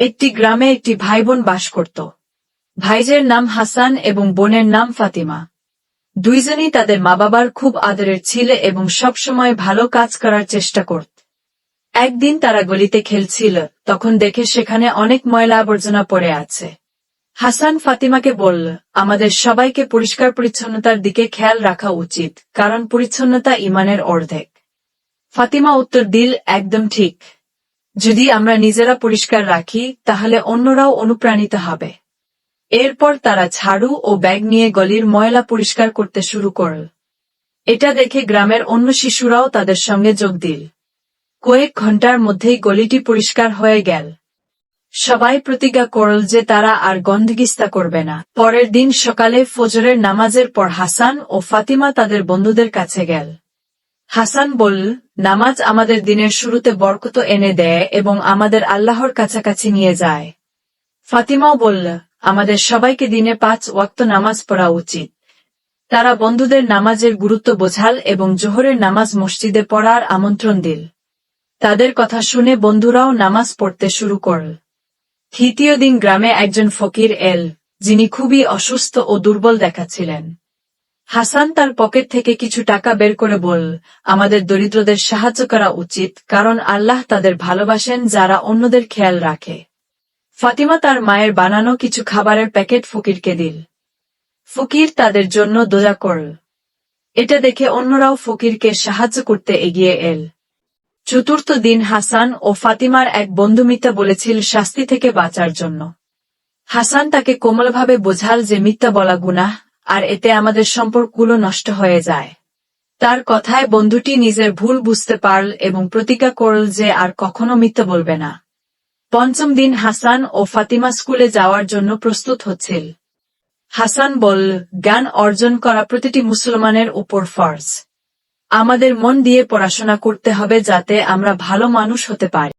একটি গ্রামে একটি ভাই বোন বাস করত। ভাইজের নাম হাসান এবং বোনের নাম ফাতিমা। দুইজনই তাদের মা বাবার খুব আদরের ছিলে এবং সবসময় ভালো কাজ করার চেষ্টা করত। একদিন তারা গলিতে খেলছিল, তখন দেখে সেখানে অনেক ময়লা আবর্জনা পড়ে আছে। হাসান ফাতিমাকে বলল, আমাদের সবাইকে পরিষ্কার পরিচ্ছন্নতার দিকে খেয়াল রাখা উচিত, কারণ পরিচ্ছন্নতা ইমানের অর্ধেক। ফাতিমা উত্তর দিল, একদম ঠিক। যদি আমরা নিজেরা পরিষ্কার রাখি, তাহলে অন্যরাও অনুপ্রাণিত হবে। এরপর তারা ঝাড়ু ও ব্যাগ নিয়ে গলির ময়লা পরিষ্কার করতে শুরু করল। এটা দেখে গ্রামের অন্য শিশুরাও তাদের সঙ্গে যোগ দিল। কয়েক ঘণ্টার মধ্যেই গলিটি পরিষ্কার হয়ে গেল। সবাই প্রতিজ্ঞা করল যে তারা আর গন্ধগিস্তা করবে না। পরের দিন সকালে ফজরের নামাজের পর হাসান ও ফাতিমা তাদের বন্ধুদের কাছে গেল। হাসান বলল নামাজ আমাদের দিনের শুরুতে বরকত এনে দেয় এবং আমাদের আল্লাহর কাছাকাছি নিয়ে যায়। ফাতিমাও বলল আমাদের সবাইকে দিনে পাঁচ ওয়াক্ত নামাজ পড়া উচিত। তারা বন্ধুদের নামাজের গুরুত্ব বোঝাল এবং জোহরের নামাজ মসজিদে পড়ার আমন্ত্রণ দিল। তাদের কথা শুনে বন্ধুরাও নামাজ পড়তে শুরু করল। তৃতীয় দিন গ্রামে একজন ফকির এল, যিনি খুবই অসুস্থ ও দুর্বল দেখাচ্ছিলেন। হাসান তার পকেট থেকে কিছু টাকা বের করে বল আমাদের দরিদ্রদের সাহায্য করা উচিত, কারণ আল্লাহ তাদের ভালোবাসেন যারা অন্যদের খেয়াল রাখে। ফাতিমা তার মায়ের বানানো কিছু খাবারের প্যাকেট ফকিরকে দিল। ফকির তাদের জন্য দোজা করল। এটা দেখে অন্যরাও ফকিরকে সাহায্য করতে এগিয়ে এল। চতুর্থ দিন হাসান ও ফাতিমার এক বন্ধু মিথ্যা বলেছিল শাস্তি থেকে বাঁচার জন্য। হাসান তাকে কোমলভাবে বোঝাল যে মিথ্যা বলা গুনাহ আর এতে আমাদের সম্পর্কগুলো নষ্ট হয়ে যায়। তার কথায় বন্ধুটি নিজের ভুল বুঝতে পারল এবং প্রতিজ্ঞা করল যে আর কখনো মিথ্যা বলবে না। পঞ্চম দিন হাসান ও ফাতিমা স্কুলে যাওয়ার জন্য প্রস্তুত হচ্ছিল। হাসান বলল, জ্ঞান অর্জন করা প্রতিটি মুসলমানের উপর ফর্জ। আমাদের মন দিয়ে পড়াশোনা করতে হবে যাতে আমরা ভালো মানুষ হতে পারি।